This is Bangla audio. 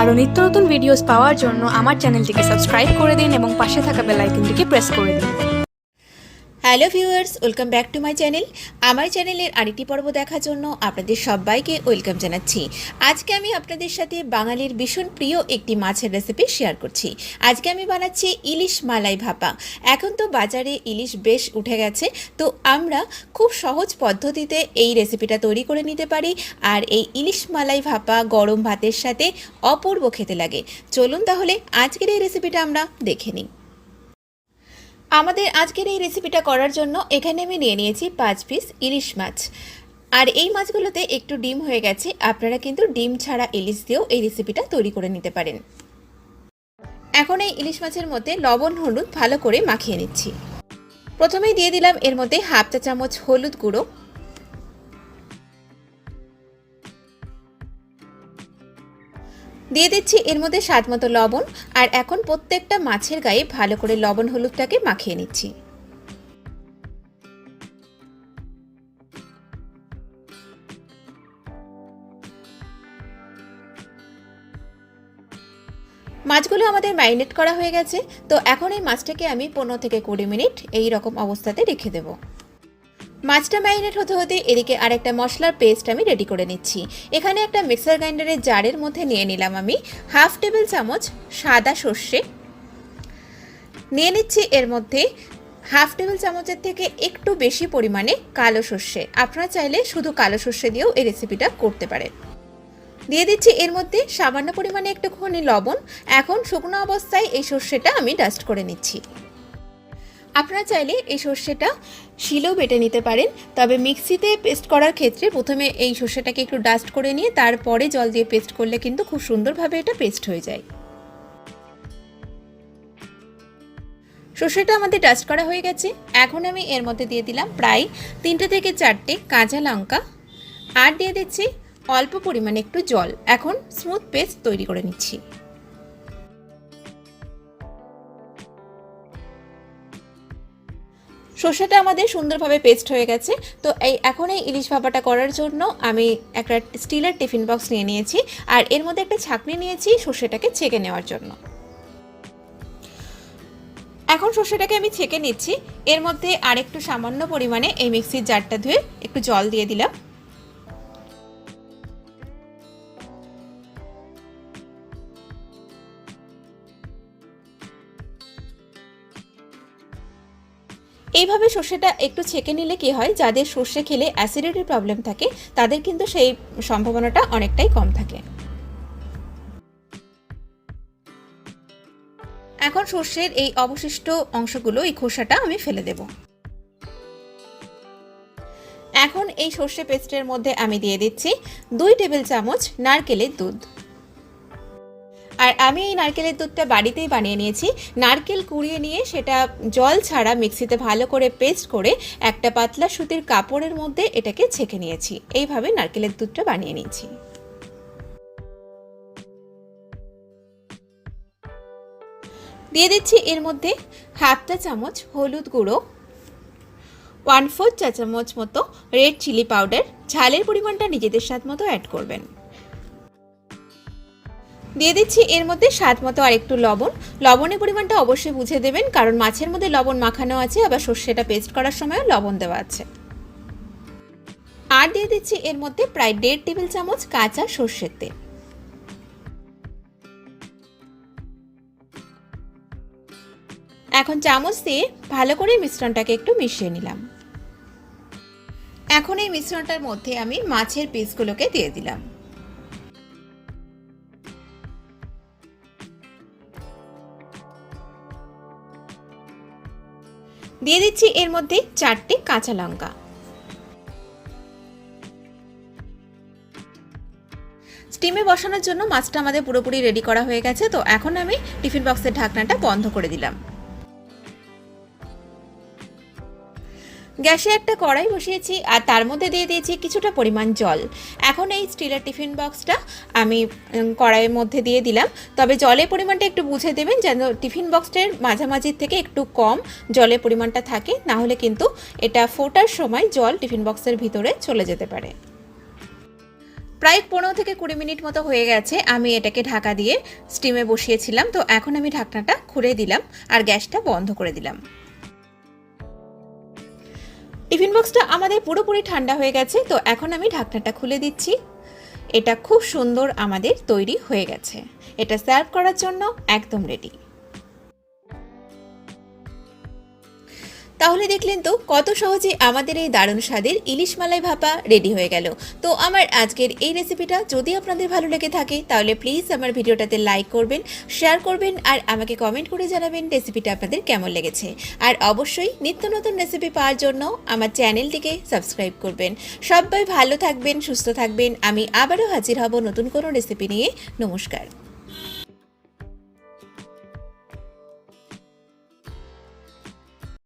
আরও নিত্য নতুন ভিডিওস পাওয়ার জন্য আমার চ্যানেলটিকে সাবস্ক্রাইব করে দিন এবং পাশে থাকা বেল আইকনটিকে প্রেস করে দিন। Hello viewers, welcome back to my channel. আমার চ্যানেলের আরেকটি পর্ব দেখার জন্য আপনাদের সবাইকে ওয়েলকাম জানাচ্ছি। আজকে আমি আপনাদের সাথে বাঙালির ভীষণ প্রিয় একটি মাছের রেসিপি শেয়ার করছি। আজকে আমি বানাচ্ছি ইলিশ মালাই ভাপা। এখন তো বাজারে ইলিশ বেশ উঠে গেছে, তো আমরা খুব সহজ পদ্ধতিতে এই রেসিপিটা তৈরি করে নিতে পারি। আর এই ইলিশ মালাই ভাপা গরম ভাতের সাথে অপূর্ব খেতে লাগে। চলুন তাহলে আজকের এই রেসিপিটা আমরা দেখে নিই। আমাদের আজকের এই রেসিপিটা করার জন্য এখানে আমি নিয়ে নিয়েছি পাঁচ পিস ইলিশ মাছ। আর এই মাছগুলোতে একটু ডিম হয়ে গেছে, আপনারা কিন্তু ডিম ছাড়া ইলিশ দিয়েও এই রেসিপিটা তৈরি করে নিতে পারেন। এখন এই ইলিশ মাছের মধ্যে লবণ, হলুদ ভালো করে মাখিয়ে নিচ্ছি। প্রথমেই দিয়ে দিলাম এর মধ্যে হাফ চা চামচ হলুদ গুঁড়ো দিয়ে দিচ্ছি এর মধ্যে স্বাদ মতো লবণ, আর এখন প্রত্যেকটা মাছের গায়ে ভালো করে লবণ হলুদটাকে মাখিয়ে নিচ্ছি। মাছগুলো আমাদের ম্যারিনেট করা হয়ে গেছে, তো এখন এই মাছটাকে আমি পনেরো থেকে কুড়ি মিনিট এই রকম অবস্থাতে রেখে দেবো। মাছটা ম্যারিনেট হতে হতে এদিকে আরেকটা মশলার পেস্ট আমি রেডি করে নিচ্ছি। এখানে একটা মিক্সার গ্রাইন্ডারের জারের মধ্যে নিয়ে নিলাম আমি হাফ টেবিল চামচ সাদা সর্ষে। নিয়ে নিচ্ছি এর মধ্যে হাফ টেবিল চামচের থেকে একটু বেশি পরিমাণে কালো সর্ষে। আপনারা চাইলে শুধু কালো সর্ষে দিয়েও এই রেসিপিটা করতে পারেন। দিয়ে দিচ্ছি এর মধ্যে সামান্য পরিমাণে একটুখানি লবণ। এখন শুকনো অবস্থায় এই সর্ষেটা আমি ডাস্ট করে নিচ্ছি। আপনারা চাইলে এই সর্ষেটা শিলেও বেটে নিতে পারেন, তবে মিক্সিতে পেস্ট করার ক্ষেত্রে প্রথমে এই সর্ষেটাকে একটু ডাস্ট করে নিয়ে তারপরে জল দিয়ে পেস্ট করলে কিন্তু খুব সুন্দরভাবে এটা পেস্ট হয়ে যায়। সর্ষেটা আমাদের ডাস্ট করা হয়ে গেছে। এখন আমি এর মধ্যে দিয়ে দিলাম প্রায় তিনটে থেকে চারটে কাঁচা লঙ্কা আর দিয়ে দিচ্ছি অল্প পরিমাণে একটু জল। এখন স্মুথ পেস্ট তৈরি করে নিচ্ছি। সর্ষেটা আমাদের সুন্দরভাবে পেস্ট হয়ে গেছে। তো এই এখন এই ইলিশ ভাপাটা করার জন্য আমি একটা স্টিলের টিফিন বক্স নিয়ে নিয়েছি আর এর মধ্যে একটা ছাঁকনি নিয়েছি সর্ষেটাকে ছেঁকে নেওয়ার জন্য। এখন সর্ষেটাকে আমি ছেঁকে নিচ্ছি। এর মধ্যে আর একটু সামান্য পরিমাণে এই মিক্সির জারটা ধুয়ে একটু জল দিয়ে দিলাম। এইভাবে সর্ষেটা একটু ছেঁকে নিলে কি হয়? যাদের সর্ষে খেলে অ্যাসিডিটির প্রবলেম থাকে, তাদের কিন্তু সেই সম্ভাবনাটা অনেকটাই কম থাকে। এখন সর্ষের এই অবশিষ্ট অংশগুলো, এই খোসাটা আমি ফেলে দেব। এখন এই সর্ষে পেস্টের মধ্যে আমি দিয়ে দিচ্ছি দুই টেবিল চামচ নারকেলের দুধ। আর আমি এই নারকেলের দুধটা বাড়িতেই বানিয়ে নিয়েছি। নারকেল কুড়িয়ে নিয়ে সেটা জল ছাড়া মিক্সিতে ভালো করে পেস্ট করে একটা পাতলা সুতির কাপড়ের মধ্যে এটাকে ছেঁকে নিয়েছি। এইভাবে নারকেলের দুধটা বানিয়ে নিয়েছি। দিয়ে দিচ্ছি এর মধ্যে হাফটা চামচ হলুদ গুঁড়ো ওয়ান ফোর্থ চা চামচ মতো রেড চিলি পাউডার ঝালের পরিমাণটা নিজেদের স্বাদ মতো অ্যাড করবেন। দিয়ে দিচ্ছি এর মধ্যে স্বাদ মতো আর একটু লবণ। লবণের পরিমাণটা অবশ্যই বুঝে দেবেন, কারণ মাছের মধ্যে লবণ মাখানো আছে, আবার সর্ষেটা পেস্ট করার সময়ও লবণ দেওয়া আছে। আর দিয়ে দিচ্ছি এর মধ্যে প্রায় দেড় টেবিল চামচ কাঁচা সর্ষের তেল। এখন চামচ দিয়ে ভালো করে মিশ্রণটাকে একটু মিশিয়ে নিলাম। এখন এই মিশ্রণটার মধ্যে আমি মাছের পিসগুলোকে দিয়ে দিলাম। দিয়ে দিচ্ছি এর মধ্যে চারটে কাঁচা লঙ্কা। স্টিমে বসানোর জন্য মাছটা আমাদের পুরোপুরি রেডি করা হয়ে গেছে, তো এখন আমি টিফিন বক্সের ঢাকনাটা বন্ধ করে দিলাম। গ্যাসে একটা কড়াই বসিয়েছি আর তার মধ্যে দিয়ে দিয়েছি কিছুটা পরিমাণ জল। এখন এই স্টিলের টিফিন বক্সটা আমি কড়াইয়ের মধ্যে দিয়ে দিলাম। তবে জলের পরিমাণটা একটু বুঝে দেবেন যেন টিফিন বক্সটার মাঝামাঝির থেকে একটু কম জলের পরিমাণটা থাকে, না হলে কিন্তু এটা ফোটার সময় জল টিফিন বক্সের ভিতরে চলে যেতে পারে। প্রায় পনেরো থেকে কুড়ি মিনিট মতো হয়ে গেছে, আমি এটাকে ঢাকা দিয়ে স্টিমে বসিয়েছিলাম। তো এখন আমি ঢাকনাটা খুলে দিলাম আর গ্যাসটা বন্ধ করে দিলাম। টিফিন বক্সটা আমাদের পুরোপুরি ঠান্ডা হয়ে গেছে, তো এখন আমি ঢাকনাটা খুলে দিচ্ছি। এটা খুব সুন্দর আমাদের তৈরি হয়ে গেছে। এটা সার্ভ করার জন্য একদম রেডি তাহলে দেখলেন তো কত সহজে আমাদের এই দারুণ স্বাদের ইলিশ মালাই ভাপা রেডি হয়ে গেল। তো আমার আজকের এই রেসিপিটা যদি আপনাদের ভালো লেগে থাকে, তাহলে প্লিজ আমার ভিডিওটাতে লাইক করবেন শেয়ার করবেন আর আমাকে কমেন্ট করে জানাবেন রেসিপিটা আপনাদের কেমন লেগেছে। আর অবশ্যই নিত্য নতুন রেসিপি পাওয়ার জন্য আমার চ্যানেলটিকে সাবস্ক্রাইব করবেন। সবাই ভালো থাকবেন, সুস্থ থাকবেন। আমি আবারও হাজির হব নতুন কোনো রেসিপি নিয়ে। নমস্কার।